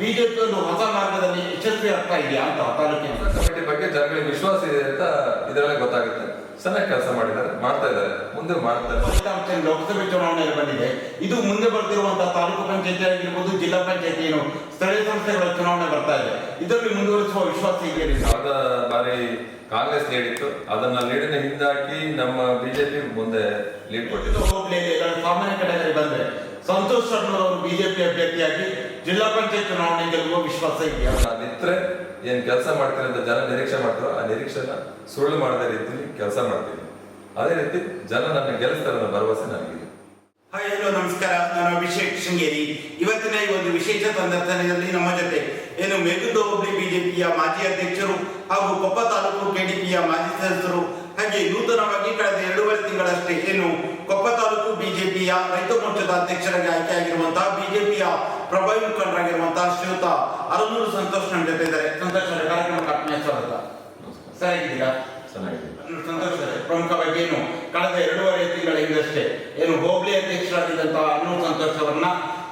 BJP ಒಂದು ಹೊಸ ಮಾರ್ಗದಲ್ಲಿ ಯಶಸ್ವಿ ಆಗ್ತಾ ಇದೆಯಾ ಅಂತ ತಾಲೂಕಿನ ಕಮಿಟಿ ಬಗ್ಗೆ ಜನಗಳಿಗೆ ವಿಶ್ವಾಸ ಇದೆ ಅಂತ ಇದರಲ್ಲಿ ಗೊತ್ತಾಗುತ್ತೆ. ಸಣ್ಣ ಕೆಲಸ ಮಾಡಿದ್ದಾರೆ ಮಾಡ್ತಾ ಇದ್ದಾರೆ. ಮುಂದೆ ಮಾಡ್ತಾರೆ ಫಲಿತಾಂಶ ಲೋಕಸಭೆ ಚುನಾವಣೆಯಲ್ಲಿ ಬಂದಿದೆ. ಇದು ಮುಂದೆ ಬರ್ತಿರುವಂತಹ ತಾಲೂಕು ಪಂಚಾಯತಿ ಆಗಿರ್ಬೋದು ಜಿಲ್ಲಾ ಪಂಚಾಯತಿ ಏನು ಸ್ಥಳೀಯ ಸಂಸ್ಥೆಗಳ ಚುನಾವಣೆ ಬರ್ತಾ ಇದೆ. ಇದರಲ್ಲಿ ಮುಂದುವರಿಸುವ ವಿಶ್ವಾಸ ನಿಮ್ಗೆ? ಕಳೆದ ಬಾರಿ ಕಾಂಗ್ರೆಸ್ ನೀಡಿತ್ತು. ಅದನ್ನ ಲೀಡಿನ ಹಿಂದಾಕಿ ನಮ್ಮ ಬಿಜೆಪಿ ಮುಂದೆ ಲೀಡ್ ಎರಡು ಸಾಮಾನ್ಯ ಕಡೆಯಲ್ಲಿ ಬಂದ್ರೆ ಸಂತೋಷ್ ಶರ್ಮರವರು ಅವರು ಬಿಜೆಪಿ ಅಭ್ಯರ್ಥಿಯಾಗಿ ಜಿಲ್ಲಾ ಪಂಚಾಯತ್ ಚುನಾವಣೆ ಗೆಲ್ಲುವ ವಿಶ್ವಾಸ ಇದೆಯಾ? ಇದ್ರೆ ಏನ್ ಕೆಲಸ ಮಾಡ್ತಾರೆ ಅಂತ ಜನ ನಿರೀಕ್ಷೆ ಮಾಡ್ತಾರೋ ಆ ನಿರೀಕ್ಷೆನ ಸುಳ್ಳು ಮಾಡದ ರೀತಿಯಲ್ಲಿ ಕೆಲಸ ಮಾಡ್ತೀವಿ. ಅದೇ ರೀತಿ ಜನ ನನ್ನ ಗೆಲ್ಲಿಸ್ತಾರೆ ಅನ್ನೋ ಭರವಸೆ ನನಗಿದೆ. ಹಾಯ್ ಹಲೋ ನಮಸ್ಕಾರ. ನಾನು ಅಭಿಷೇಕ್ ಶೃಂಗೇರಿ. ಇವತ್ತಿನ ಈ ಒಂದು ವಿಶೇಷ ಸಂದರ್ಶನದಲ್ಲಿ ನಮ್ಮ ಜೊತೆ ಏನು ಮೇಗುಂದ ಹೋಬಳಿ ಬಿಜೆಪಿಯ ಮಾಜಿ ಅಧ್ಯಕ್ಷರು ಹಾಗೂ ಕೊಪ್ಪ ತಾಲೂಕು ಕೆಡಿಪಿಯ ಮಾಜಿ ಸದಸ್ಯರು ಹಾಗೆ ನೂತನವಾಗಿ ಕಳೆದ ಎರಡೂವರೆ ತಿಂಗಳಷ್ಟೇ ಏನು ಕೊಪ್ಪ ತಾಲೂಕು ಬಿಜೆಪಿಯ ರೈತ ಮೋರ್ಚಾದ ಅಧ್ಯಕ್ಷರಾಗಿ ಆಯ್ಕೆಯಾಗಿರುವಂತಹ ಬಿಜೆಪಿಯ ಪ್ರಭಾವಿ ಮುಖಂಡರಾಗಿರುವಂತಹ ಶ್ರೀಯುತ ಅರನೂರು ಸಂತೋಷ್ ನಮ್ಮ ಜೊತೆ ಇದ್ದಾರೆ. ಸಂತೋಷ್ ಕಾರ್ಯಕ್ರಮಕ್ಕೆ ಆತ್ಮೀಯ ಸ್ವಾಗತ ಸರಿಯಾಗಿದ್ದೀರಾ ಸಂತೋಷ ಪ್ರಮುಖವಾಗಿ ಏನು ಕಳೆದ ಎರಡೂವರೆ ತಿಂಗಳ ಹಿಂದಷ್ಟೇ ಏನು ಹೋಬಳಿ ಅಧ್ಯಕ್ಷರಾಗಿದ್ದಂತಹ ಅರನೂರು ಸಂತೋಷ್ ಅವರನ್ನ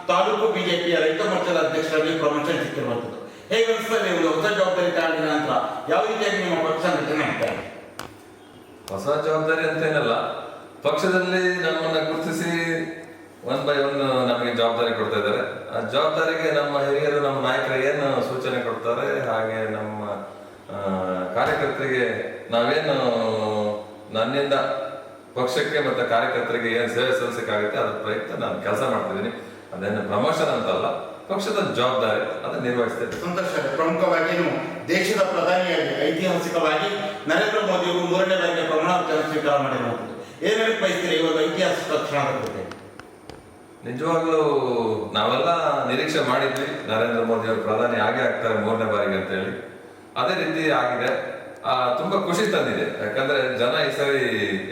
ತಾಲೂಕು ಬಿಜೆಪಿಯ ರೈತ ಮೋರ್ಚಾದ ಅಧ್ಯಕ್ಷರಾಗಿ ಪ್ರಮೋಷನ್ ಸಿಕ್ಕಿರುವಂತದ್ದು ಹೇಗೆ ಅನಿಸ್ತದೆ ಒಂದು ಹೊಸ ಜವಾಬ್ದಾರಿ ತಗೊಂಡ ನಂತರ ಯಾವ ರೀತಿಯಾಗಿ ನಿಮ್ಮ ಪಕ್ಷ ರಚನೆ ಆಗ್ತಾ ಇದೆ? ಹೊಸ ಜವಾಬ್ದಾರಿ ಅಂತೇನಲ್ಲ ಪಕ್ಷದಲ್ಲಿ ನಮ್ಮನ್ನ ಗುರುತಿಸಿ ಒನ್ ಬೈ ಒನ್ ನಮಗೆ ಜವಾಬ್ದಾರಿ ಕೊಡ್ತಾ ಇದ್ದಾರೆ. ಆ ಜವಾಬ್ದಾರಿಗೆ ನಮ್ಮ ಹಿರಿಯರು, ನಮ್ಮ ನಾಯಕರು ಏನು ಸೂಚನೆ ಕೊಡ್ತಾರೆ? ಹಾಗೆ ನಮ್ಮ ಕಾರ್ಯಕರ್ತರಿಗೆ ನಾವೇನು ನನ್ನಿಂದ ಪಕ್ಷಕ್ಕೆ ಮತ್ತೆ ಕಾರ್ಯಕರ್ತರಿಗೆ ಏನು ಸೇವೆ ಸಲ್ಲಿಸಕ್ಕಾಗುತ್ತೆ, ಅದ್ರ ಪ್ರಯುಕ್ತ ನಾನು ಕೆಲಸ ಮಾಡ್ತಿದ್ದೀನಿ. ಅದೇನು ಪ್ರಮೋಷನ್ ಅಂತಲ್ಲ. ಪಕ್ಷದ ಜವಾಬ್ದಾರಿ ಅದನ್ನು ನಿರ್ವಹಿಸ್ತಾ ಇದ್ದೀನಿ. ಸಂತೋಷ ಪ್ರಮುಖವಾಗಿ ದೇಶದ ಪ್ರಧಾನಿಯಾಗಿ ಐತಿಹಾಸಿಕವಾಗಿ ನರೇಂದ್ರ ಮೋದಿ ಅವರು ಮೂರನೇ ಬಾರಿಗೆ ಪ್ರಮಾಣವಚನ ಸ್ವೀಕಾರ ಮಾಡಿರುವಂಥದ್ದು. ಏನ್ ಹೇಳಕ್ ಬಯಸ್ತೀರಿ? ಇವಾಗ ಐತಿಹಾಸಿಕ ಕ್ಷಣದ ಬಗ್ಗೆ. ನಿಜವಾಗ್ಲೂ ನಾವೆಲ್ಲ ನಿರೀಕ್ಷೆ ಮಾಡಿದ್ವಿ ನರೇಂದ್ರ ಮೋದಿ ಅವರು ಪ್ರಧಾನಿ ಆಗೇ ಆಗ್ತಾರೆ ಮೂರನೇ ಬಾರಿಗೆ ಅಂತ ಹೇಳಿ. ಅದೇ ರೀತಿ ಆಗಿದೆ. ಆ ತುಂಬಾ ಖುಷಿ ತಂದಿದೆ. ಯಾಕಂದ್ರೆ ಜನ ಈ ಸರಿ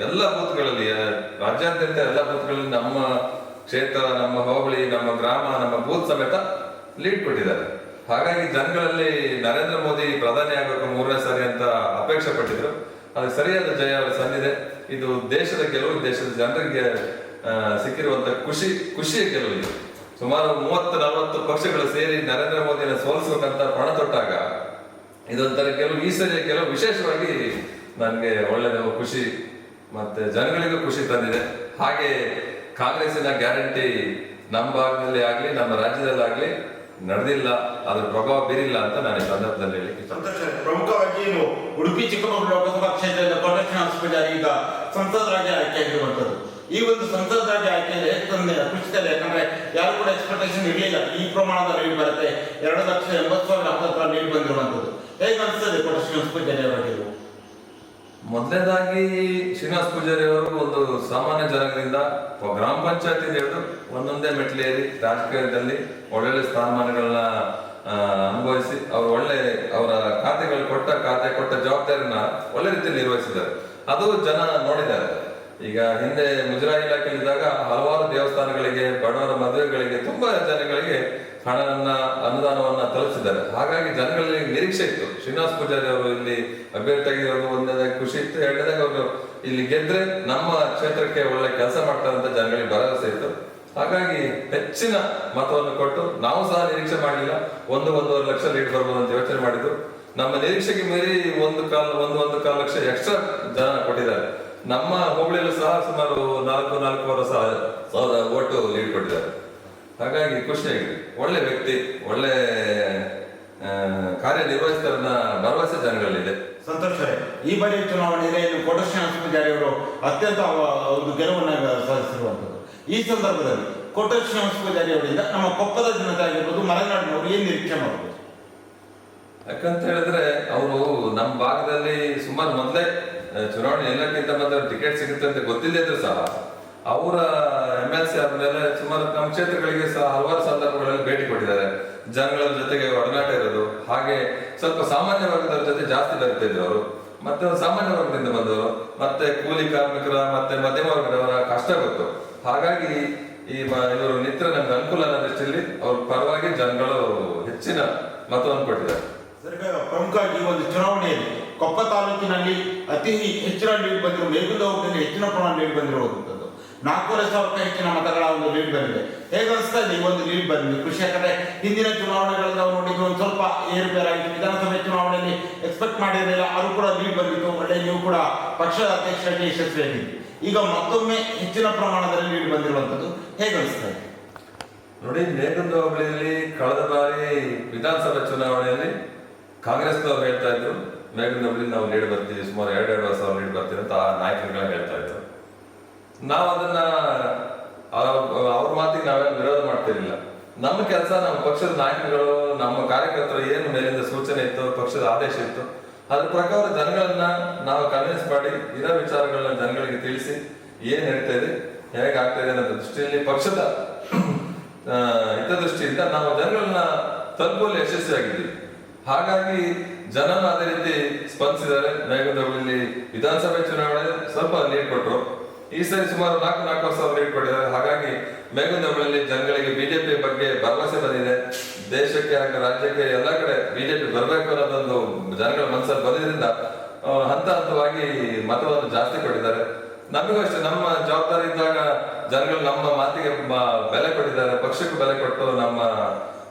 ಎಲ್ಲ ಬೂತ್ಗಳಲ್ಲಿ ರಾಜ್ಯಾದ್ಯಂತ ಎಲ್ಲ ಬೂತ್ಗಳಲ್ಲಿ ನಮ್ಮ ಕ್ಷೇತ್ರ, ನಮ್ಮ ಹೋಬಳಿ, ನಮ್ಮ ಗ್ರಾಮ, ನಮ್ಮ ಬೂತ್ ಸಮೇತ ಲೀಡ್ ಕೊಟ್ಟಿದ್ದಾರೆ. ಹಾಗಾಗಿ ಜನಗಳಲ್ಲಿ ನರೇಂದ್ರ ಮೋದಿ ಪ್ರಧಾನಿ ಆಗಬೇಕು ಮೂರನೇ ಸಾರಿ ಅಂತ ಅಪೇಕ್ಷೆ ಪಟ್ಟಿದ್ರು. ಅದಕ್ಕೆ ಸರಿಯಾದ ಜಯ ಸಂದಿದೆ. ಇದು ದೇಶದ ಗೆಲುವು ದೇಶದ ಜನರಿಗೆ ಸಿಕ್ಕಿರುವಂತ ಖುಷಿ, ಖುಷಿಯ ಗೆಲುವು ಇದು. ಸುಮಾರು ಮೂವತ್ತು, ನಲವತ್ತು ಪಕ್ಷಗಳು ಸೇರಿ ನರೇಂದ್ರ ಮೋದಿನ ಸೋಲಿಸಬೇಕಂತ ಪಣ ತೊಟ್ಟಾಗ ಇದೊಂಥರ ಕೆಲವು ಈ ಸರಿಯ ಕೆಲವು ವಿಶೇಷವಾಗಿ ನನಗೆ ಒಳ್ಳೆಯ ಖುಷಿ, ಮತ್ತೆ ಜನಗಳಿಗೂ ಖುಷಿ ತಂದಿದೆ. ಹಾಗೆ ಕಾಂಗ್ರೆಸ್ಸಿನ ಗ್ಯಾರಂಟಿ ನಮ್ಮ ಭಾಗದಲ್ಲಿ ಆಗ್ಲಿ, ನಮ್ಮ ರಾಜ್ಯದಲ್ಲಿ ಆಗ್ಲಿ ನಡೆದಿಲ್ಲ ಅದ್ರ ಪ್ರಭಾವ ಬೀರಿಲ್ಲ ಅಂತ ನಾನು ಈ ಸಂದರ್ಭದಲ್ಲಿ ಹೇಳಿ ಸಂತೋಷ. ಪ್ರಮುಖವಾಗಿ ಏನು ಉಡುಪಿ, ಚಿಕ್ಕಮಗಳೂರು ಲೋಕಸಭಾ ಕ್ಷೇತ್ರದ ಕೋಟೇಶ್ವರ ಹಾಸ್ಪಿಟಲ್ ಈಗ ಸಂಸದರಾಗಿ ಆಯ್ಕೆಯಾಗಿರುವಂತದ್ದು ಈ ಒಂದು ಸಂಸದರಾಗಿ ಆಯ್ಕೆಯಲ್ಲಿ ತಂದೆ ಖುಷಿತದೆ ಯಾಕಂದ್ರೆ ಯಾರು ಕೂಡ ಎಕ್ಸ್ಪೆಕ್ಟೇಷನ್ ಇರಲಿಲ್ಲ. ಈ ಪ್ರಮಾಣದ ರೇಟ್ ಬರುತ್ತೆ. ಎರಡು ಲಕ್ಷ ಎಂಬತ್ತು ಸಾವಿರ ಹತ್ತತ್ರ ನೀರು ಬಂದಿರುವಂತದ್ದು ಹೇಗೆ ಅನಿಸ್ತದೆ ಹಾಸ್ಪಿಟಲ್ ಮೊದಲನೇದಾಗಿ ಶ್ರೀನಿವಾಸ್ ಪೂಜಾರಿ ಅವರು ಒಂದು ಸಾಮಾನ್ಯ ಜನಗಳಿಂದ ಗ್ರಾಮ ಪಂಚಾಯತಿ ಹಿಡಿದು ಒಂದೊಂದೇ ಮೆಟ್ಲೇರಿ ರಾಜಕೀಯದಲ್ಲಿ ಒಳ್ಳೊಳ್ಳೆ ಸ್ಥಾನಮಾನಗಳನ್ನ ಅನುಭವಿಸಿ ಅವರು ಒಳ್ಳೆ ಅವರ ಖಾತೆಗಳು ಕೊಟ್ಟ ಖಾತೆ ಕೊಟ್ಟ ಜವಾಬ್ದಾರಿನ ಒಳ್ಳೆ ರೀತಿಯಲ್ಲಿ ನಿರ್ವಹಿಸಿದ್ದಾರೆ. ಅದು ಜನ ನೋಡಿದ್ದಾರೆ. ಈಗ ಹಿಂದೆ ಮುಜರಾಯಿ ಇಲಾಖೆಯಲ್ಲಿದ್ದಾಗ ಹಲವಾರು ದೇವಸ್ಥಾನಗಳಿಗೆ ಬಡವರ ಮದುವೆಗಳಿಗೆ ತುಂಬಾ ಜನಗಳಿಗೆ ಹಣವನ್ನ, ಅನುದಾನವನ್ನ ತಲುಪಿಸಿದ್ದಾರೆ. ಹಾಗಾಗಿ ಜನಗಳಲ್ಲಿ ನಿರೀಕ್ಷೆ ಇತ್ತು. ಶ್ರೀನಿವಾಸ ಪೂಜಾರಿ ಅವರು ಇಲ್ಲಿ ಅಭ್ಯರ್ಥಿಯಾಗಿರೋದು ಒಂದನೇದಾಗಿ ಖುಷಿ ಇತ್ತು, ಎರಡನೇದಾಗಿ ಅವರು ಇಲ್ಲಿ ಗೆದ್ರೆ ನಮ್ಮ ಕ್ಷೇತ್ರಕ್ಕೆ ಒಳ್ಳೆ ಕೆಲಸ ಮಾಡ್ತಾರೆ ಜನಗಳಿಗೆ ಭರವಸೆ ಇತ್ತು. ಹಾಗಾಗಿ ಹೆಚ್ಚಿನ ಮತವನ್ನು ಕೊಟ್ಟು ನಾವು ಸಹ ನಿರೀಕ್ಷೆ ಮಾಡಲಿಲ್ಲ ಒಂದು ಒಂದೂವರೆ ಲಕ್ಷ ಲೀಟ್ ಬರ್ಬೋದು ಅಂತ ಯೋಚನೆ ಮಾಡಿದ್ರು. ನಮ್ಮ ನಿರೀಕ್ಷೆಗೆ ಮೀರಿ ಒಂದು ಕಾಲ್, ಒಂದು ಒಂದು ಕಾಲು ಲಕ್ಷ ಎಕ್ಸ್ಟ್ರಾ ಜನ ಕೊಟ್ಟಿದ್ದಾರೆ. ನಮ್ಮ ಹೋಬಳಿಯಲ್ಲೂ ಸಹ ಸುಮಾರು ನಾಲ್ಕು ನಾಲ್ಕೂವರೆ ಸಾವಿರ ಸಾವಿರ ಓಟು ಲೀಡ್ ಕೊಟ್ಟಿದ್ದಾರೆ. ಹಾಗಾಗಿ ಖುಷಿಯಾಗಿದೆ ಒಳ್ಳೆ ವ್ಯಕ್ತಿ ಒಳ್ಳೆ ಕಾರ್ಯನಿರ್ವಹಿಸ್ತಾರನ್ನ ಭರವಸೆ ಜನಗಳಲ್ಲಿದೆ ಸಂತೋಷರೇ ಈ ಬಾರಿ ಚುನಾವಣೆಯಲ್ಲಿ ಕೋಟಶ್ರೀ ಅವರು ಅತ್ಯಂತ ಒಂದು ಗೆಲುವನ್ನ ಸಾಧಿಸಿರುವಂಥದ್ದು. ಈ ಸಂದರ್ಭದಲ್ಲಿ ಕೋಟಶ್ರೀ ಪೂಜಾರಿ ಅವರಿಂದ ನಮ್ಮ ಕೊಪ್ಪದ ಜನತೆ ಆಗಿರ್ಬೋದು ಮಲೆನಾಡಿನವರು ಏನು ನಿರೀಕ್ಷೆ ಮಾಡಬಹುದು ಯಾಕಂತ ಹೇಳಿದ್ರೆ ಅವರು ನಮ್ಮ ಭಾಗದಲ್ಲಿ ಸುಮಾರು ಮೊದಲೇ ಚುನಾವಣೆ ಎಲ್ಲಕ್ಕಿಂತ ಮೊದಲು ಟಿಕೆಟ್ ಸಿಗುತ್ತೆ ಅಂತ ಗೊತ್ತಿಲ್ಲದ್ರು ಸಹ ಅವರ ಎಂ ಎಲ್ ಸಿ ಆದ್ಮೇಲೆ ಸುಮಾರು ನಮ್ಮ ಕ್ಷೇತ್ರಗಳಿಗೆ ಸಹ ಹಲವಾರು ಸಂದರ್ಭಗಳಲ್ಲಿ ಭೇಟಿ ಕೊಟ್ಟಿದ್ದಾರೆ. ಜನಗಳ ಜೊತೆಗೆ ಒಡನಾಟ ಇರೋದು, ಹಾಗೆ ಸ್ವಲ್ಪ ಸಾಮಾನ್ಯ ವರ್ಗದವರ ಜೊತೆ ಜಾಸ್ತಿ ಬರ್ತಿದ್ರು ಅವರು. ಮತ್ತೆ ಸಾಮಾನ್ಯ ವರ್ಗದಿಂದ ಬಂದವರು, ಮತ್ತೆ ಕೂಲಿ ಕಾರ್ಮಿಕರ, ಮತ್ತೆ ಮಧ್ಯಮ ವರ್ಗದವರ ಕಷ್ಟ ಗೊತ್ತು. ಹಾಗಾಗಿ ಈ ಇವರು ನಿತ್ರ ನಮ್ಗೆ ಅನುಕೂಲ ಅನ್ನೋ ದೃಷ್ಟಿಯಲ್ಲಿ ಅವ್ರ ಪರವಾಗಿ ಜನಗಳು ಹೆಚ್ಚಿನ ಮತವನ್ನು ಕೊಟ್ಟಿದ್ದಾರೆ. ಪ್ರಮುಖವಾಗಿ ಒಂದು ಚುನಾವಣೆಯಲ್ಲಿ ಕೊಪ್ಪ ತಾಲೂಕಿನಲ್ಲಿ ಅತಿ ಹೆಚ್ಚಿನ ಲೀಡ್ ಬಂದಿರುವ ಮೇಘದ ಹೆಚ್ಚಿನ ಪ್ರಮಾಣ ಲೀಡ್ ಬಂದಿರುವಂಥದ್ದು. ನಾಲ್ಕೂವರೆ ಸಾವಿರಕ್ಕೂ ಹೆಚ್ಚಿನ ಮತಗಳ ಒಂದು ಲೀಡ್ ಬಂದಿದೆ. ಹೇಗೆ ಅನಿಸ್ತಾ ಇದೆ ಒಂದು ಲೀಡ್ ಬಂದಿದೆ. ಖುಷಿ ಯಾಕಂದ್ರೆ ಹಿಂದಿನ ಚುನಾವಣೆಗಳಲ್ಲಿ ನಾವು ನೋಡಿದ್ರು ಒಂದು ಸ್ವಲ್ಪ ಏರುಪೇರಾಗಿತ್ತು. ವಿಧಾನಸಭೆ ಚುನಾವಣೆಯಲ್ಲಿ ಎಕ್ಸ್ಪೆಕ್ಟ್ ಮಾಡಿರಲಿಲ್ಲ. ಅದು ಕೂಡ ಲೀಡ್ ಬಂದಿತ್ತು. ಒಳ್ಳೆ ನೀವು ಕೂಡ ಪಕ್ಷದ ಅಧ್ಯಕ್ಷರಾಗಿ ಯಶಸ್ವಿಯಾಗಿದ್ರಿ ಈಗ ಮತ್ತೊಮ್ಮೆ ಹೆಚ್ಚಿನ ಪ್ರಮಾಣದಲ್ಲಿ ಲೀಡ್ ಬಂದಿರುವಂಥದ್ದು ಹೇಗೆ ಅನಿಸ್ತಾ ಇದೆ ನೋಡಿ ನೇತೃತ್ವ ಹೋಬಳಿಯಲ್ಲಿ ಕಳೆದ ಬಾರಿ ವಿಧಾನಸಭಾ ಚುನಾವಣೆಯಲ್ಲಿ ಕಾಂಗ್ರೆಸ್ನವ್ರು ಹೇಳ್ತಾ ಇದ್ರು ಮೇಘನ ನಾವು ಲೀಡ್ ಬರ್ತೀವಿ ಸುಮಾರು ಎರಡೆರಡು ಎರಡು ಸಾವಿರ ಲೀಡ್ ಬರ್ತೀವಿ ಅಂತ ಆ ನಾಯಕರುಗಳ ಹೇಳ್ತಾ ಇದ್ರು. ನಾವು ಅದನ್ನ ಅವ್ರ ಮಾತಿಗೆ ನಾವೇನು ವಿರೋಧ ಮಾಡ್ತಿರ್ಲಿಲ್ಲ. ನಮ್ಮ ಕೆಲಸ, ನಮ್ಮ ಪಕ್ಷದ ನಾಯಕರುಗಳು, ನಮ್ಮ ಕಾರ್ಯಕರ್ತರು ಏನು ಮೇಲಿಂದ ಸೂಚನೆ ಇತ್ತು, ಪಕ್ಷದ ಆದೇಶ ಇತ್ತು, ಅದ್ರ ಪ್ರಕಾರ ಜನಗಳನ್ನ ನಾವು ಕನ್ವಿನ್ಸ್ ಮಾಡಿ, ಇರೋ ವಿಚಾರಗಳನ್ನ ಜನಗಳಿಗೆ ತಿಳಿಸಿ ಏನ್ ಹೇಳ್ತಾ ಇದೆ ಹೇಗಾಗ್ತಾ ಇದೆ ಅನ್ನೋ ದೃಷ್ಟಿಯಲ್ಲಿ ಪಕ್ಷದ ಹಿತದೃಷ್ಟಿಯಿಂದ ನಾವು ಜನಗಳನ್ನ ತಲುಪುವಲ್ಲಿ ಯಶಸ್ವಿಯಾಗಿದ್ದೀವಿ. ಹಾಗಾಗಿ ಜನ ಅದೇ ರೀತಿ ಸ್ಪಂದಿಸಿದ್ದಾರೆ. ನಾಯಕರಲ್ಲಿ ವಿಧಾನಸಭೆ ಚುನಾವಣೆ ಸ್ವಲ್ಪ ಲೀಡ್ ಕೊಟ್ಟರು ಈ ಸರಿ ಸುಮಾರು ನಾಲ್ಕು ನಾಲ್ಕು ಸಾವಿರ ಲೀಡ್ ಪಡೆದಿದ್ದಾರೆ ಹಾಗಾಗಿ ಮೇಘದಹಳ್ಳಿ ಜನಗಳಿಗೆ ಬಿಜೆಪಿ ಬಗ್ಗೆ ಭರವಸೆ ಬಂದಿದೆ. ದೇಶಕ್ಕೆ ಹಾಗೂ ರಾಜ್ಯಕ್ಕೆ ಎಲ್ಲ ಕಡೆ ಬಿಜೆಪಿ ಬರಬೇಕು ಅನ್ನೋದೊಂದು ಜನಗಳ ಮನಸ್ಸಲ್ಲಿ ಬಂದಿದ್ರಿಂದ ಆ, ಹಂತ ಹಂತವಾಗಿ ಮತವನ್ನು ಜಾಸ್ತಿ ಕೊಟ್ಟಿದ್ದಾರೆ. ನಮಗೂ ಅಷ್ಟೇ ನಮ್ಮ ಜವಾಬ್ದಾರಿ ಇದ್ದಾಗ ಜನಗಳು ನಮ್ಮ ಮಾತಿಗೆ ಬೆಲೆ ಕೊಟ್ಟಿದ್ದಾರೆ. ಪಕ್ಷಕ್ಕೆ ಬೆಲೆ ಕೊಟ್ಟು ನಮ್ಮ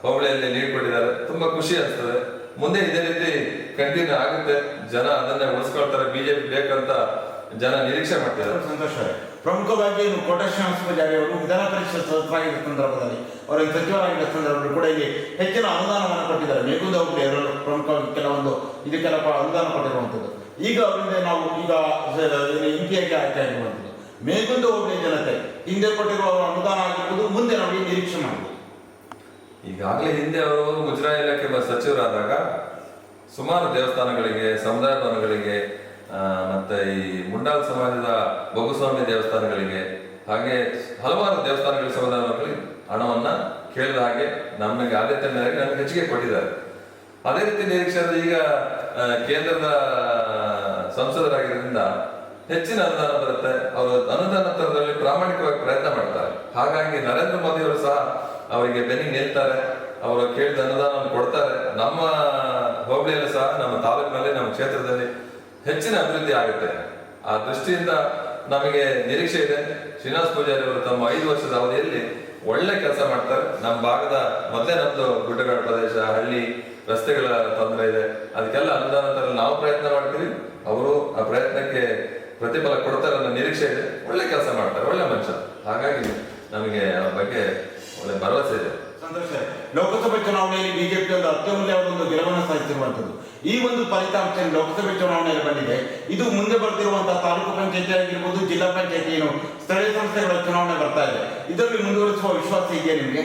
ಹೋಬಳಿಯಲ್ಲಿ ಲೀಡ್ ಕೊಟ್ಟಿದ್ದಾರೆ. ತುಂಬಾ ಖುಷಿ ಅನಿಸ್ತದೆ. ಮುಂದೆ ಇದೇ ರೀತಿ ಕಂಟಿನ್ಯೂ ಆಗುತ್ತೆ. ಜನ ಅದನ್ನೇ ಉಳಿಸ್ಕೊಳ್ತಾರೆ. ಬಿಜೆಪಿ ಬೇಕಂತ ಜನ ನಿರೀಕ್ಷೆ ಮಾಡ್ತಿದ್ದಾರೆ. ಸಂತೋಷ. ಪ್ರಮುಖವಾಗಿ ಕೋಟ ಶ್ರೀನಿವಾಸ ಪೂಜಾರಿ ಅವರು ವಿಧಾನ ಪರಿಷತ್ ಸದಸ್ಯರಾಗಿದ್ದ ಸಂದರ್ಭದಲ್ಲಿ. ಅವರಿಗೆ ಸಚಿವರಾಗಿದ್ದ ಸಂದರ್ಭದಲ್ಲಿ ಕೂಡ ಇಲ್ಲಿ ಹೆಚ್ಚಿನ ಅನುದಾನವನ್ನು ಕೊಟ್ಟಿದ್ದಾರೆ. ಮೇಘುದ ಅವರು ಪ್ರಮುಖವಾಗಿ ಕೆಲವೊಂದು ಇದಕ್ಕೆಲ್ಲ ಅನುದಾನ ಕೊಟ್ಟಿರುವಂಥದ್ದು. ಈಗ ಅವರಿಂದ ನಾವು ಈಗ ಇಂಪಿಯಾಗಿ ಆಯ್ಕೆ ಆಗಿರುವಂಥದ್ದು. ಮೇಗುಂದ ಹೋಬಳಿ ಜನತೆ ಹಿಂದೆ ಕೊಟ್ಟಿರುವ ಅವರ ಅನುದಾನ ಆಗಿರ್ಬೋದು ಮುಂದೆ ನಾವು ಏನು ನಿರೀಕ್ಷೆ ಮಾಡಿ ಈಗಾಗಲೇ ಹಿಂದೆ ಅವರು ಮುಜರಾಯಿ ಇಲಾಖೆ ಸಚಿವರಾದಾಗ ಸುಮಾರು ದೇವಸ್ಥಾನಗಳಿಗೆ ಸಮುದಾಯ ಭವನಗಳಿಗೆ ಮತ್ತೆ ಈ ಮುಂಡಾಲ್ ಸಮಾಜದ ಬೊಗುಸ್ವಾಮಿ ದೇವಸ್ಥಾನಗಳಿಗೆ, ಹಾಗೆ ಹಲವಾರು ದೇವಸ್ಥಾನಗಳ ಭವನಗಳಿಗೆ ಹಣವನ್ನ ಕೇಳಿದ ಹಾಗೆ ನಮಗೆ ಆದ್ಯತೆ ಮೇರೆಗೆ ನಮ್ಗೆ ಹೆಚ್ಚಿಗೆ ಕೊಟ್ಟಿದ್ದಾರೆ. ಅದೇ ರೀತಿ ನಿರೀಕ್ಷೆ ಈಗ ಕೇಂದ್ರದ ಸಂಸದರಾಗಿರೋದ್ರಿಂದ ಹೆಚ್ಚಿನ ಅನುದಾನ ಬರುತ್ತೆ. ಅವರು ಅನುದಾನ ತರದಲ್ಲಿ ಪ್ರಾಮಾಣಿಕವಾಗಿ ಪ್ರಯತ್ನ ಮಾಡ್ತಾರೆ. ಹಾಗಾಗಿ ನರೇಂದ್ರ ಮೋದಿ ಅವರು ಸಹ ಅವರಿಗೆ ಬೆನ್ನಿಗೆ ನಿಲ್ತಾರೆ. ಅವರು ಕೇಳಿದ ಅನುದಾನವನ್ನು ಕೊಡ್ತಾರೆ. ನಮ್ಮ ಹೋಬಳಿಯಲ್ಲೂ ಸಹ, ನಮ್ಮ ತಾಲೂಕಿನಲ್ಲಿ, ನಮ್ಮ ಕ್ಷೇತ್ರದಲ್ಲಿ ಹೆಚ್ಚಿನ ಅಭಿವೃದ್ಧಿ ಆಗುತ್ತೆ. ಆ ದೃಷ್ಟಿಯಿಂದ ನಮಗೆ ನಿರೀಕ್ಷೆ ಇದೆ. ಶ್ರೀನಿವಾಸ ಪೂಜಾರಿ ಅವರು ತಮ್ಮ ಐದು ವರ್ಷದ ಅವಧಿಯಲ್ಲಿ ಒಳ್ಳೆ ಕೆಲಸ ಮಾಡ್ತಾರೆ. ನಮ್ಮ ಭಾಗದ ಮೊದಲೇ ನಮ್ದು ಗುಡ್ಡಗಾಡು ಪ್ರದೇಶ, ಹಳ್ಳಿ ರಸ್ತೆಗಳ ತೊಂದರೆ ಇದೆ. ಅದಕ್ಕೆಲ್ಲ ಅನುದಾನ ತರಲು ನಾವು ಪ್ರಯತ್ನ ಮಾಡ್ತೀವಿ. ಅವರು ಆ ಪ್ರಯತ್ನಕ್ಕೆ ಪ್ರತಿಫಲ ಕೊಡ್ತಾರೆ ಅನ್ನೋ ನಿರೀಕ್ಷೆ ಇದೆ. ಒಳ್ಳೆ ಕೆಲಸ ಮಾಡ್ತಾರೆ. ಒಳ್ಳೆ ಮನುಷ್ಯ. ಹಾಗಾಗಿ ನಮಗೆ ಅವ್ರ ಬಗ್ಗೆ ಒಳ್ಳೆ ಭರವಸೆ ಇದೆ. ಲೋಕಸಭೆ ಚುನಾವಣೆಯಲ್ಲಿ ಬಿಜೆಪಿ ಒಂದು ಅತ್ಯಮೂಲ್ಯ ಒಂದು ಗೆಲುವನ್ನು ಸಾಧಿಸಿರುವಂತದ್ದು ಈ ಒಂದು ಫಲಿತಾಂಶ ಲೋಕಸಭೆ ಚುನಾವಣೆಯಲ್ಲಿ ಬಂದಿದೆ. ಇದು ಮುಂದೆ ಬರ್ತಿರುವಂತಹ ತಾಲೂಕು ಪಂಚಾಯತಿ ಆಗಿರ್ಬೋದು, ಜಿಲ್ಲಾ ಪಂಚಾಯತಿ ಏನು ಸ್ಥಳೀಯ ಸಂಸ್ಥೆಗಳ ಚುನಾವಣೆ ಬರ್ತಾ ಇದೆ. ಇದರಲ್ಲಿ ಮುಂದುವರಿಸುವ ವಿಶ್ವಾಸ ಇದೆಯಾ ನಿಮಗೆ?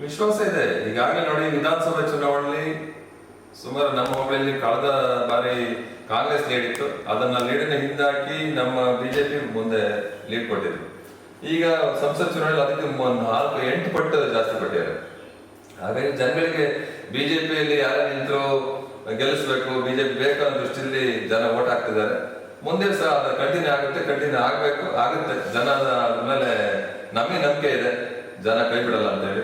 ವಿಶ್ವಾಸ ಇದೆ. ಈಗಾಗಲೇ ನೋಡಿ, ವಿಧಾನಸಭೆ ಚುನಾವಣೆಯಲ್ಲಿ ಸುಮಾರು ನಮ್ಮ ಹೋಬಳಿಯಲ್ಲಿ ಕಳೆದ ಬಾರಿ ಕಾಂಗ್ರೆಸ್ ಲೀಡ್ ಇತ್ತು. ಅದನ್ನ ಲೀಡಿನ ಹಿಂದಾಕಿ ನಮ್ಮ ಬಿಜೆಪಿ ಮುಂದೆ ಲೀಡ್ ಕೊಟ್ಟಿದ್ರು. ಈಗ ಸಂಸತ್ ಚುನಾವಣೆ ಅದಕ್ಕೆ ನಾಲ್ಕು, ಎಂಟು ಪಟ್ಟು ಜಾಸ್ತಿ ಪಟ್ಟಿದ್ದಾರೆ. ಹಾಗಾಗಿ ಜನಗಳಿಗೆ ಬಿಜೆಪಿಯಲ್ಲಿ ಯಾರು ನಿಂತರು ಗೆಲ್ಲಿಸ್ಬೇಕು, ಬಿಜೆಪಿ ಬೇಕು ಅನ್ನೋ ದೃಷ್ಟಿಯಲ್ಲಿ ಜನ ಓಟ್ ಹಾಕ್ತಿದ್ದಾರೆ. ಮುಂದೆ ಸಹ ಅದು ಕಂಟಿನ್ಯೂ ಆಗುತ್ತೆ ಕಂಟಿನ್ಯೂ ಆಗಬೇಕು, ಆಗುತ್ತೆ. ಜನ ಮೇಲೆ ನಮಗೆ ನಂಬಿಕೆ ಇದೆ. ಜನ ಕೈ ಬಿಡಲ್ಲ ಅಂತೇಳಿ.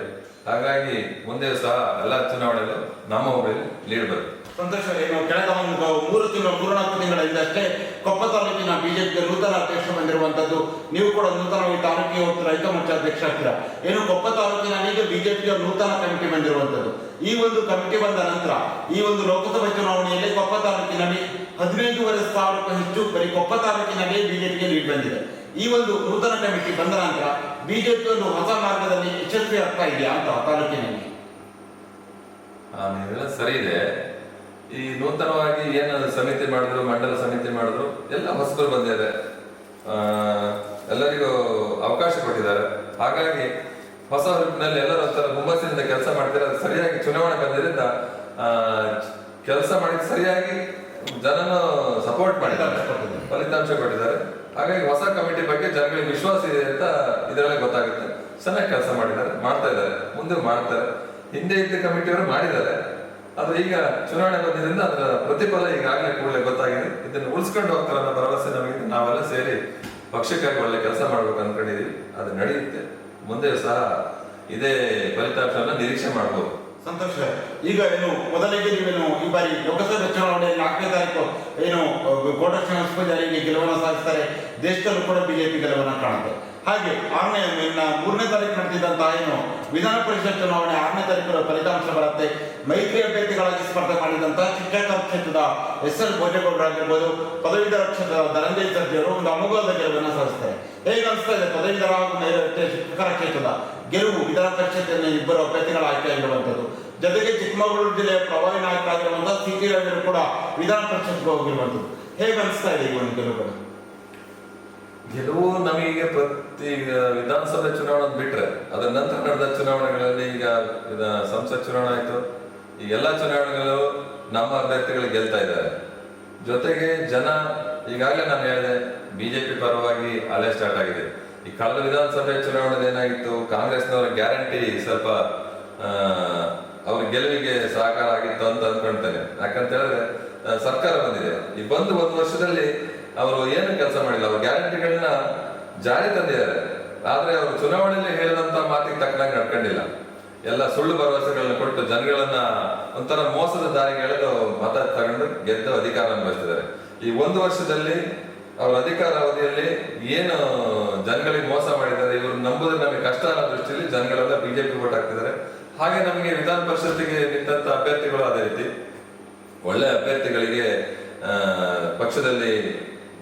ಹಾಗಾಗಿ ಮುಂದೆ ಸಹ ಎಲ್ಲ ಚುನಾವಣೆಗಳು ನಮ್ಮ ಊರಲ್ಲಿ ಲೀಡ್ ಬರುತ್ತೆ ಸಂತೋಷ ಏನು ಕಳೆದ ಒಂದು ಮೂರು ತಿಂಗಳು ಮೂರು ನಾಲ್ಕು ತಿಂಗಳ ಹಿಂದಷ್ಟೇ ಕೊಪ್ಪ ತಾಲೂಕಿನ ಬಿಜೆಪಿಗೆ ನೂತನ ಅಧ್ಯಕ್ಷ ಬಂದಿರುವಂತದ್ದು. ನೀವು ಕೂಡ ನೂತನವಾಗಿ ತಾಲೂಕಿಗೆ ಹೋಗ್ತೀರ, ರೈತ ಮೋರ್ಚಾ ಅಧ್ಯಕ್ಷ ಆಗ್ತೀರಾ. ಏನು ಕೊಪ್ಪ ತಾಲೂಕಿನ ಈಗ ಬಿಜೆಪಿಗೆ ನೂತನ ಕಮಿಟಿ ಬಂದಿರುವಂತದ್ದು. ಈ ಒಂದು ಕಮಿಟಿ ಬಂದ ನಂತರ, ಈ ಒಂದು ಲೋಕಸಭಾ ಚುನಾವಣೆಯಲ್ಲಿ ಕೊಪ್ಪ ತಾಲೂಕಿನಲ್ಲಿ ಹದಿನೈದೂವರೆ ಸಾವಿರಕ್ಕೂ ಹೆಚ್ಚು ಬರೀ ಕೊಪ್ಪ ತಾಲೂಕಿನಲ್ಲಿ ಬಿಜೆಪಿಗೆ ಲೀಡ್ ಬಂದಿದೆ. ಈ ಒಂದು ನೂತನ ಕಮಿಟಿ ಬಂದ ನಂತರ ಬಿಜೆಪಿ ಒಂದು ಹೊಸ ಮಾರ್ಗದಲ್ಲಿ ಯಶಸ್ವಿ ಆಗ್ತಾ ಇದೆಯಾ ಅಂತ ತಾಲೂಕಿನಲ್ಲಿ? ಸರಿ ಇದೆ. ಈ ನೂತನವಾಗಿ ಏನು ಸಮಿತಿ ಮಾಡಿದ್ರು, ಮಂಡಲ ಸಮಿತಿ ಮಾಡಿದ್ರು, ಎಲ್ಲ ಹೊಸಬರು ಬಂದಿದೆ. ಎಲ್ಲರಿಗೂ ಅವಕಾಶ ಕೊಟ್ಟಿದ್ದಾರೆ. ಹಾಗಾಗಿ ಹೊಸ ಹುರುಪಿನಲ್ಲಿ ಎಲ್ಲರೂ ಒಂಥರ ಹುಮ್ಮಸ್ಸಿನಿಂದ ಕೆಲಸ ಮಾಡ್ತಾರೆ ಸರಿಯಾಗಿ ಚುನಾವಣೆ ಬಂದಿದ್ದರಿಂದ ಕೆಲಸ ಮಾಡಿದ ಸರಿಯಾಗಿ ಜನನು ಸಪೋರ್ಟ್ ಮಾಡಿದ್ದಾರೆ. ಫಲಿತಾಂಶ ಕೊಟ್ಟಿದ್ದಾರೆ. ಹಾಗಾಗಿ ಹೊಸ ಕಮಿಟಿ ಬಗ್ಗೆ ಜನಗಳಿಗೆ ವಿಶ್ವಾಸ ಇದೆ ಅಂತ ಇದರಲ್ಲೇ ಗೊತ್ತಾಗುತ್ತೆ. ಚೆನ್ನಾಗಿ ಕೆಲಸ ಮಾಡಿದ್ದಾರೆ, ಮಾಡ್ತಾ ಇದ್ದಾರೆ, ಮುಂದೆ ಮಾಡ್ತಾರೆ. ಹಿಂದೆ ಇದ್ದ ಕಮಿಟಿಯವರು ಮಾಡಿದ್ದಾರೆ. ಆದ್ರೆ ಈಗ ಚುನಾವಣೆ ಬಂದಿದ್ದರಿಂದ ಅದರ ಪ್ರತಿಫಲ ಈಗಾಗಲೇ ಕೂಡಲೇ ಗೊತ್ತಾಗಿದೆ. ಇದನ್ನು ಉಳಿಸ್ಕೊಂಡು ಹೋಗ್ತಾರೆ ಅನ್ನೋ ಭರವಸೆ ನಮಗೆ ನಾವೆಲ್ಲ ಸೇರಿ ಪಕ್ಷಕ್ಕಾಗಿ ಒಳ್ಳೆ ಕೆಲಸ ಮಾಡ್ಬೇಕು ಅನ್ಕೊಂಡಿದೀವಿ. ಅದು ನಡೆಯುತ್ತೆ. ಮುಂದೆ ಸಹ ಇದೇ ಫಲಿತಾಂಶವನ್ನ ನಿರೀಕ್ಷೆ ಮಾಡ್ಬೋದು. ಸಂತೋಷ. ಈಗ ಏನು, ಮೊದಲಿಗೆ ನೀವೇನು ಈ ಬಾರಿ ಲೋಕಸಭೆ ಚುನಾವಣೆ ನಾಲ್ಕನೇ ತಾರೀಕು ಏನು ಕೋಟ ಶ್ರೀನಿವಾಸ ಪೂಜಾರಿಗೆ ಗೆಲುವನ್ನು ಸಾಧಿಸ್ತಾರೆ. ದೇಶದಲ್ಲೂ ಕೂಡ ಬಿಜೆಪಿ ಗೆಲುವನ್ನು ಕಾಣುತ್ತೆ. ಹಾಗೆ ಆರನೇ ಮೂರನೇ ತಾರೀಕು ನಡೆದಿದ್ದಂತಹ ಏನು ವಿಧಾನ ಪರಿಷತ್ ಚುನಾವಣೆ ಆರನೇ ತಾರೀಕು ಫಲಿತಾಂಶ ಬರುತ್ತೆ ಮೈತ್ರಿ ಅಭ್ಯರ್ಥಿಗಳಾಗಿ ಸ್ಪರ್ಧೆ ಮಾಡಿದಂತಹ ಚಿಕ್ಕಕಾಪ್ ಕ್ಷೇತ್ರದ ಎಸ್ ಎಲ್ ಭೋಜೇಗೌಡರಾಗಿರ್ಬೋದು, ಪದವೀಧರ ಕ್ಷೇತ್ರದ ಧನಂಜಯ ಸರ್ಜಿಯವರು ಒಂದು ಅಮೋಘವಾದ ಗೆಲುವನ್ನು ಸಾಧಿಸ್ತಾರೆ. ಹೇಗೆ ಅನಿಸ್ತಾ ಇದೆ? ಪದವೀಧರ ಹಾಗೂ ಶಿಕ್ಷಕರ ಕ್ಷೇತ್ರದ ಗೆಲುವು ವಿಧಾನ ಪರಿಷತ್ತಿನ ಇಬ್ಬರು ಅಭ್ಯರ್ಥಿಗಳ ಆಯ್ಕೆಯಾಗಿರುವಂಥದ್ದು ಜೊತೆಗೆ ಚಿಕ್ಕಮಗಳೂರು ಜಿಲ್ಲೆಯ ಪ್ರಭಾವಿ ನಾಯಕರಾಗಿರುವಂತಹ ಸಿ ಟಿ ಕೂಡ ವಿಧಾನ ಪರಿಷತ್ಗೆ ಹೋಗಿರುವಂಥದ್ದು. ಹೇಗೆ ಅನಿಸ್ತಾ ಇದೆ ಈ ಒಂದು ಗೆಲುವುಗಳು ಗೆಲುವು ನಮಗೆ ಪ್ರತಿ ವಿಧಾನಸಭೆ ಚುನಾವಣೆ ಬಿಟ್ರೆ, ಅದರ ನಂತರ ನಡೆದ ಚುನಾವಣೆಗಳಲ್ಲಿ ಈಗ ಸಂಸತ್ ಚುನಾವಣೆ ಆಯ್ತು. ಈ ಎಲ್ಲ ಚುನಾವಣೆಗಳು ನಮ್ಮ ಅಭ್ಯರ್ಥಿಗಳು ಗೆಲ್ತಾ ಇದ್ದಾರೆ. ಜೊತೆಗೆ ಜನ, ಈಗಾಗಲೇ ನಾನು ಹೇಳಿದೆ, ಬಿಜೆಪಿ ಪರವಾಗಿ ಅಲೆ ಸ್ಟಾರ್ಟ್ ಆಗಿದೆ. ಈ ಕಳೆದ ವಿಧಾನಸಭೆ ಚುನಾವಣೆ ಏನಾಗಿತ್ತು, ಕಾಂಗ್ರೆಸ್ನವರ ಗ್ಯಾರಂಟಿ ಸ್ವಲ್ಪ ಅವ್ರ ಗೆಲುವಿಗೆ ಸಹಕಾರ ಆಗಿತ್ತು ಅಂತ ಅನ್ಕೊಳ್ತೇನೆ ಯಾಕಂತ ಹೇಳಿದ್ರೆ ಸರ್ಕಾರ ಬಂದಿದೆ. ಈ ಬಂದು ಒಂದು ವರ್ಷದಲ್ಲಿ ಅವರು ಏನು ಕೆಲಸ ಮಾಡಿಲ್ಲ, ಅವರು ಗ್ಯಾರಂಟಿಗಳನ್ನ ಜಾರಿ ತಂದಿದ್ದಾರೆ. ಆದ್ರೆ ಅವರು ಚುನಾವಣೆಯಲ್ಲಿ ಹೇಳಿದಂತ ಮಾತಿಗೆ ತಕ್ಕನಾಗಿ ನಡ್ಕೊಂಡಿಲ್ಲ. ಎಲ್ಲ ಸುಳ್ಳು ಭರವಸೆಗಳನ್ನ ಕೊಟ್ಟು ಜನಗಳನ್ನ ಒಂಥರ ಮೋಸದ ದಾರಿಗೆ ಎಳೆದು ಮತ ತಗೊಂಡು ಗೆದ್ದು ಅಧಿಕಾರ ಅನುಭವಿಸ್ತಿದ್ದಾರೆ. ಈ ಒಂದು ವರ್ಷದಲ್ಲಿ ಅವರ ಅಧಿಕಾರ ಅವಧಿಯಲ್ಲಿ ಏನು ಜನಗಳಿಗೆ ಮೋಸ ಮಾಡಿದ್ದಾರೆ, ಇವರು ನಂಬುದು ನಮಗೆ ಕಷ್ಟ ಅನ್ನೋ ದೃಷ್ಟಿಯಲ್ಲಿ ಜನಗಳೆಲ್ಲ ಬಿಜೆಪಿ ವೋಟ್ ಹಾಕ್ತಿದ್ದಾರೆ. ಹಾಗೆ ನಮಗೆ ವಿಧಾನ ಪರಿಷತ್ತಿಗೆ ನಿಂತ ಅಭ್ಯರ್ಥಿಗಳು ಅದೇ ರೀತಿ. ಒಳ್ಳೆ ಅಭ್ಯರ್ಥಿಗಳಿಗೆ ಪಕ್ಷದಲ್ಲಿ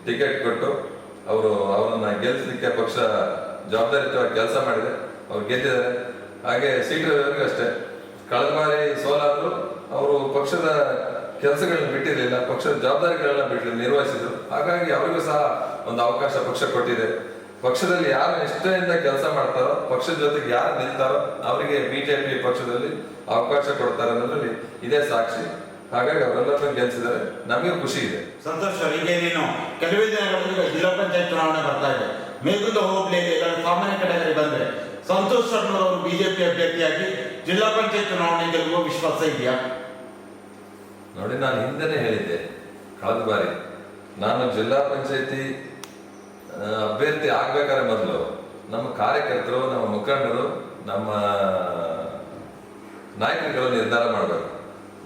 ಟಿಕೆಟ್ ಕೊಟ್ಟು ಅವರು ಅವರನ್ನ ಗೆಲ್ಲಿಸಲಿಕ್ಕೆ ಪಕ್ಷ ಜವಾಬ್ದಾರಿಯುತವಾಗಿ ಕೆಲಸ ಮಾಡಿದೆ. ಅವ್ರು ಗೆದ್ದಿದ್ದಾರೆ. ಹಾಗೆ ಸೀಟು ಅಷ್ಟೇ. ಕಳೆದ ಬಾರಿ ಸೋಲಾದ್ರು ಅವರು ಪಕ್ಷದ ಕೆಲಸಗಳನ್ನ ಬಿಟ್ಟಿರಲಿಲ್ಲ. ಪಕ್ಷದ ಜವಾಬ್ದಾರಿಗಳನ್ನ ಬಿಟ್ಟು ನಿರ್ವಹಿಸಿದ್ರು. ಹಾಗಾಗಿ ಅವರಿಗೂ ಸಹ ಒಂದು ಅವಕಾಶ ಪಕ್ಷ ಕೊಟ್ಟಿದೆ. ಪಕ್ಷದಲ್ಲಿ ಯಾರು ನಿಷ್ಠೆಯಿಂದ ಕೆಲಸ ಮಾಡ್ತಾರೋ, ಪಕ್ಷದ ಜೊತೆಗೆ ಯಾರು ನಿಲ್ತಾರೋ ಅವರಿಗೆ ಬಿಜೆಪಿ ಪಕ್ಷದಲ್ಲಿ ಅವಕಾಶ ಕೊಡ್ತಾರೆ ಅನ್ನೋದ್ರಲ್ಲಿ ಇದೇ ಸಾಕ್ಷಿ. ಹಾಗಾಗಿ ಅವರೆಲ್ಲರನ್ನೂ ಗೆಲ್ಸಿದ್ದಾರೆ. ನಮಗೆ ಖುಷಿ ಇದೆ. ಸಂತೋಷ್ ಇನ್ನೇನೇನು ಕೆಲವೇ ದಿನಗಳಲ್ಲಿ ಜಿಲ್ಲಾ ಪಂಚಾಯತ್ ಚುನಾವಣೆ ಬರ್ತಾ ಇದೆ. ಮೇಗುಂದ ಹೋಬಳಿಯಲ್ಲಿ ಎಲ್ಲರೂ ಸಾಮಾನ್ಯ ಕೆಟಗರಿ ಬಂದ್ರೆ ಸಂತೋಷ್ ಶರ್ಮರವರು ಬಿಜೆಪಿ ಅಭ್ಯರ್ಥಿಯಾಗಿ ಜಿಲ್ಲಾ ಪಂಚಾಯತ್ ಚುನಾವಣೆ ಗೆಲ್ಲುವ ವಿಶ್ವಾಸ ಇದೆಯಾ? ನೋಡಿ, ನಾನು ಹಿಂದೆನೇ ಹೇಳಿದ್ದೆ. ಕಳೆದ ಬಾರಿ. ನಾನು ಜಿಲ್ಲಾ ಪಂಚಾಯತಿ ಅಭ್ಯರ್ಥಿ ಆಗ್ಬೇಕಾದ್ರೆ ಮೊದಲು ನಮ್ಮ ಕಾರ್ಯಕರ್ತರು, ನಮ್ಮ ಮುಖಂಡರು, ನಮ್ಮ ನಾಯಕರುಗಳು ನಿರ್ಧಾರ ಮಾಡಬೇಕು.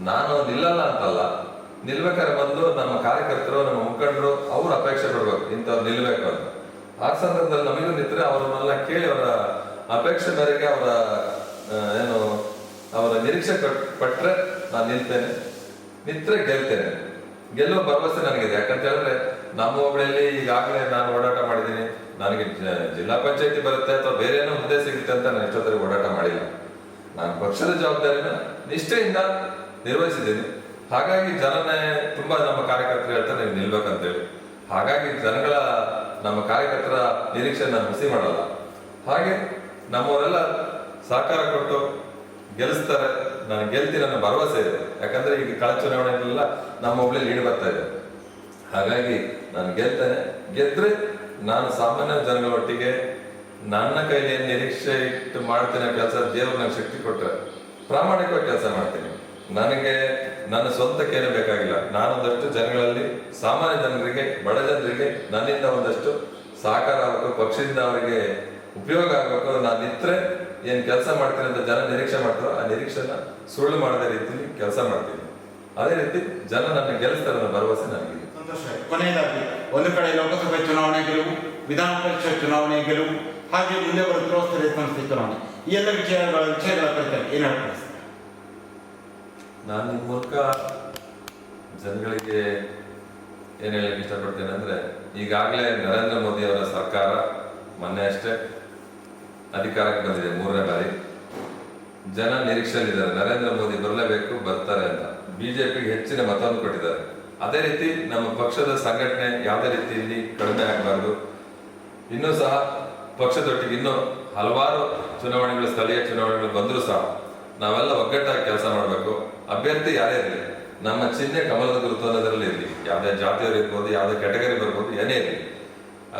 ನಾನು ನಿಲ್ಲಲ್ಲ ಅಂತಲ್ಲ. ನಿಲ್ಬೇಕಾದ್ರೆ ಮೊದಲು ನಮ್ಮ ಕಾರ್ಯಕರ್ತರು, ನಮ್ಮ ಮುಖಂಡರು ಅವ್ರು ಅಪೇಕ್ಷೆ ಪಡ್ಬೇಕು, ಇಂಥವ್ರು ನಿಲ್ಬೇಕು ಅಂತ. ಆ ಸಂದರ್ಭದಲ್ಲಿ ನಮಗೂ ನಿಂತರೆ ಅವರನ್ನೆಲ್ಲ ಕೇಳಿ ಅವರ ಅಪೇಕ್ಷೆ ಮೇರೆಗೆ ಅವರ ಏನು, ಅವರ ನಿರೀಕ್ಷೆ ಪಟ್ಟರೆ ನಾನು ನಿಲ್ತೇನೆ ನಿಂತರೆ ಗೆಲ್ತೇನೆ. ಗೆಲ್ಲೋ ಭರವಸೆ ನನಗಿದೆ. ಯಾಕಂತ ಹೇಳಿದ್ರೆ ನಮ್ಮ ಹೋಬಳಿಯಲ್ಲಿ ಈಗಾಗಲೇ ನಾನು ಓಡಾಟ ಮಾಡಿದ್ದೀನಿ. ನನಗೆ ಜಿಲ್ಲಾ ಪಂಚಾಯತಿ ಬರುತ್ತೆ ಅಥವಾ ಬೇರೆ ಏನೋ ಹುದ್ದೆ ಸಿಗುತ್ತೆ ಅಂತ ನಾನು ಎಷ್ಟೊತ್ತರಿಗೆ ಓಡಾಟ ಮಾಡಿಲ್ಲ. ನಾನು ಪಕ್ಷದ ಜವಾಬ್ದಾರಿನ ನಿಷ್ಠೆಯಿಂದ ನಿರ್ವಹಿಸಿದ್ದೀನಿ. ಹಾಗಾಗಿ ಜನನೇ ತುಂಬಾ ನಮ್ಮ ಕಾರ್ಯಕರ್ತರು ಹೇಳ್ತಾರೆ, ನೀವು ನಿಲ್ಬೇಕಂತೇಳಿ. ಹಾಗಾಗಿ ಜನಗಳ ನಮ್ಮ ಕಾರ್ಯಕರ್ತರ ನಿರೀಕ್ಷೆ ನಾನು ಹುಸಿ ಮಾಡಲ್ಲ. ಹಾಗೆ ನಮ್ಮವರೆಲ್ಲ ಸಹಕಾರ ಕೊಟ್ಟು ಗೆಲ್ಲಿಸ್ತಾರೆ. ನಾನು ಗೆಲ್ತೀನಿ ಅನ್ನೋ ಭರವಸೆ ಇದೆ. ಯಾಕಂದ್ರೆ ಈಗ ಕಳ ಚುನಾವಣೆಯಲ್ಲೆಲ್ಲ ನಮ್ಮ ಒಬ್ಳೆ ಲೀಡ್ ಬರ್ತಾ ಇದೆ. ಹಾಗಾಗಿ ನಾನು ಗೆಲ್ತೇನೆ. ಗೆದ್ರೆ ನಾನು ಸಾಮಾನ್ಯ ಜನಗಳ ಒಟ್ಟಿಗೆ ನನ್ನ ಕೈಲಿ ನಿರೀಕ್ಷೆ ಇಟ್ಟು ಮಾಡ್ತೇನೆ ಕೆಲಸ ದೇವ್ರ ನನಗೆ ಶಕ್ತಿ ಕೊಟ್ಟರೆ ಪ್ರಾಮಾಣಿಕವಾಗಿ ಕೆಲಸ ಮಾಡ್ತೀನಿ. ನನಗೆ ನನ್ನ ಸ್ವಂತಕ್ಕೇನು ಬೇಕಾಗಿಲ್ಲ. ನಾನೊಂದಷ್ಟು ಜನಗಳಲ್ಲಿ, ಸಾಮಾನ್ಯ ಜನರಿಗೆ, ಬಡ ಜನರಿಗೆ, ನನ್ನಿಂದ ಒಂದಷ್ಟು ಸಹಕಾರ ಆಗಬೇಕು ಪಕ್ಷದಿಂದ ಅವರಿಗೆ ಉಪಯೋಗ ಆಗಬೇಕು ನಾನು ನಿಂತರೆ ಏನು ಕೆಲಸ ಮಾಡ್ತೀನಿ ಅಂತ ಜನ ನಿರೀಕ್ಷೆ ಮಾಡ್ತಾರೋ, ಆ ನಿರೀಕ್ಷೆನ ಸುಳ್ಳು ಮಾಡದ ರೀತಿಯಲ್ಲಿ ಕೆಲಸ ಮಾಡ್ತೀನಿ. ಅದೇ ರೀತಿ ಜನ ನನ್ನ ಗೆಲ್ಲಿಸ್ತಾರೆ ಅನ್ನೋ ಭರವಸೆ ನನಗೆ ಸಂತೋಷ. ಕೊನೆಯದಾಗಿ, ಒಂದು ಕಡೆ ಲೋಕಸಭೆ ಚುನಾವಣೆ ಗೆಲುವು, ವಿಧಾನ ಪರಿಷತ್ ಚುನಾವಣೆ ಗೆಲುವು, ಹಾಗೆ ಮುಂದೆ ಬರುತ್ತಿರುವ ಸ್ಥಳೀಯ ಸಂಸ್ಥೆ ಚುನಾವಣೆ. ಈ ಎಲ್ಲ ವಿಷಯಗಳ ವಿಷಯಗಳ ಕುರಿತಂತೆ ಏನು ಹೇಳ್ತಾರೆ? ನಾನು ಮೂಲಕ ಜನಗಳಿಗೆ ಏನು ಹೇಳಕ್ಕೆ ಇಷ್ಟಪಡ್ತೇನೆ ಅಂದರೆ, ಈಗಾಗಲೇ ನರೇಂದ್ರ ಮೋದಿ ಅವರ ಸರ್ಕಾರ ಮೊನ್ನೆ ಅಷ್ಟೇ ಅಧಿಕಾರಕ್ಕೆ ಬಂದಿದೆ ಮೂರನೇ ಬಾರಿ. ಜನ ನಿರೀಕ್ಷೆಯಲ್ಲಿದ್ದಾರೆ, ನರೇಂದ್ರ ಮೋದಿ ಬರಲೇಬೇಕು, ಬರ್ತಾರೆ ಅಂತ. ಬಿಜೆಪಿಗೆ ಹೆಚ್ಚಿನ ಮತವನ್ನು ಕೊಟ್ಟಿದ್ದಾರೆ. ಅದೇ ರೀತಿ ನಮ್ಮ ಪಕ್ಷದ ಸಂಘಟನೆ ಯಾವುದೇ ರೀತಿಯಲ್ಲಿ ಕಡಿಮೆ ಆಗಬಾರ್ದು. ಇನ್ನೂ ಸಹ ಪಕ್ಷದೊಟ್ಟಿಗೆ ಇನ್ನೂ ಹಲವಾರು ಚುನಾವಣೆಗಳು, ಸ್ಥಳೀಯ ಚುನಾವಣೆಗಳು ಬಂದರೂ ಸಹ ನಾವೆಲ್ಲ ಒಗ್ಗಟ್ಟಾಗಿ ಕೆಲಸ ಮಾಡಬೇಕು. ಅಭ್ಯರ್ಥಿ ಯಾರೇ ಇರಲಿ, ನಮ್ಮ ಚಿಹ್ನೆ ಕಮಲದ ಗುರುತು ಅನ್ನೋದ್ರಲ್ಲಿ ಇರಲಿ, ಯಾವುದೇ ಜಾತಿಯವರು ಇರ್ಬೋದು, ಯಾವುದೇ ಕ್ಯಾಟಗರಿ ಬರ್ಬೋದು, ಏನೇ ಇರಲಿ.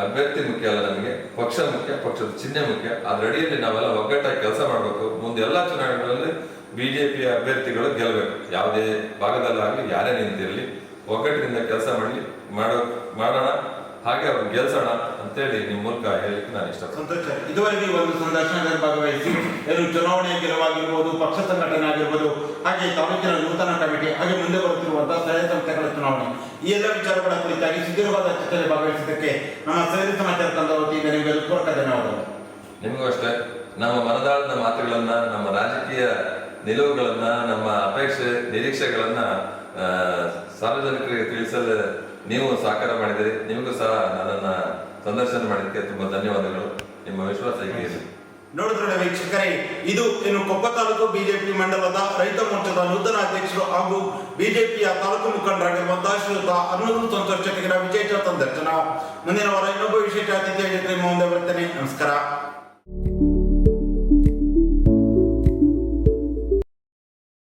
ಅಭ್ಯರ್ಥಿ ಮುಖ್ಯ ಅಲ್ಲ ನಮಗೆ, ಪಕ್ಷ ಮುಖ್ಯ, ಪಕ್ಷದ ಚಿಹ್ನೆ ಮುಖ್ಯ. ಅಡಿಯಲ್ಲಿ ನಾವೆಲ್ಲ ಒಗ್ಗಟ್ಟಾಗಿ ಕೆಲಸ ಮಾಡಬೇಕು. ಮುಂದೆ ಎಲ್ಲ ಚುನಾವಣೆಗಳಲ್ಲಿ ಬಿಜೆಪಿಯ ಅಭ್ಯರ್ಥಿಗಳು ಗೆಲ್ಲಬೇಕು ಯಾವುದೇ ಭಾಗದಲ್ಲಾಗಲಿ, ಯಾರೇ ನಿಂತಿರಲಿ, ಒಗ್ಗಟ್ಟಿನಿಂದ ಕೆಲಸ ಮಾಡಲಿ, ಮಾಡೋ, ಮಾಡೋಣ. ಹಾಗೆ ಅವ್ರು ಗೆಲ್ಸೋಣ ಅಂತೇಳಿ ನಿಮ್ಮ ಮೂಲಕ ಹೇಳಲಿಕ್ಕೆ ನಾನು ಇಷ್ಟ ಸಂತೋಷ. ಇದುವರೆಗೆ ಒಂದು ಸಂದರ್ಶನದಲ್ಲಿ ಭಾಗವಹಿಸಿ ಏನು ಚುನಾವಣೆಯ ಗೆಲುವಾಗಿರ್ಬೋದು ಪಕ್ಷ ಸಂಘಟನೆ ಆಗಿರ್ಬೋದು ಹಾಗೆ ತಾಲೂಕಿನ ನೂತನ ಕಮಿಟಿ ಹಾಗೆ ಮುಂದೆ ಬರುತ್ತಿರುವಂತಹ ಸ್ಥಳೀಯ ಸಂಸ್ಥೆಗಳ ಚುನಾವಣೆ. ಈ ಎಲ್ಲ ವಿಚಾರಗಳ ಕುರಿತಾಗಿ ಸುದೀರ್ಘವಾದ ಚರ್ಚೆಯಲ್ಲಿ ಭಾಗವಹಿಸಿದ್ದಕ್ಕೆ ನಮ್ಮ ಸೇರಿ ಸಮಾಚಾರ ತಂದ ವತಿಯಿಂದ ನಿಮಗೆ ಪೂರ್ವಕ ಧನ್ಯವಾದಗಳು. ನಿಮಗೂ ಅಷ್ಟೇ ನಮ್ಮ ಮನದಾಳದ ಮಾತುಗಳನ್ನ ನಮ್ಮ ರಾಜಕೀಯ ನಿಲುವುಗಳನ್ನ ನಮ್ಮ ಅಪೇಕ್ಷೆ ನಿರೀಕ್ಷೆಗಳನ್ನ ಸಾರ್ವಜನಿಕರಿಗೆ ತಿಳಿಸಲು ನೀವು ಸಹಕಾರ ಮಾಡಿದಿರಿ ನಿಮಗೂ ಸಹ ನನ್ನ ಸಂದರ್ಶನ ಮಾಡಿದ್ದಕ್ಕೆ ತುಂಬಾ ಧನ್ಯವಾದಗಳು. ನಿಮ್ಮ ವಿಶ್ವಾಸ ಇದೆ. ನೋಡಿದ್ರೆ ವೀಕ್ಷಕರೇ, ಇದು ಇನ್ನು ಕೊಪ್ಪ ತಾಲೂಕು ಬಿಜೆಪಿ ಮಂಡಲದ ರೈತ ಮೋರ್ಚಾದ ನೂತನ ಅಧ್ಯಕ್ಷರು ಹಾಗೂ ಬಿಜೆಪಿಯ ತಾಲೂಕು ಮುಖಂಡರಾಗಿರುವಂತಹ ಶ್ರೀಯುತ ಅನ್ನೂರು ಸಂತೋಷ್ ಜೊತೆಗಿನ ವಿಶೇಷ ಸಂದರ್ಶನ ಮುಂದಿನ ವಾರ ಇನ್ನೊಬ್ಬ ವಿಶೇಷ ಅತಿಥಿಯ ಜೊತೆ ಮುಂದೆ ಬರ್ತೇನೆ. ನಮಸ್ಕಾರ.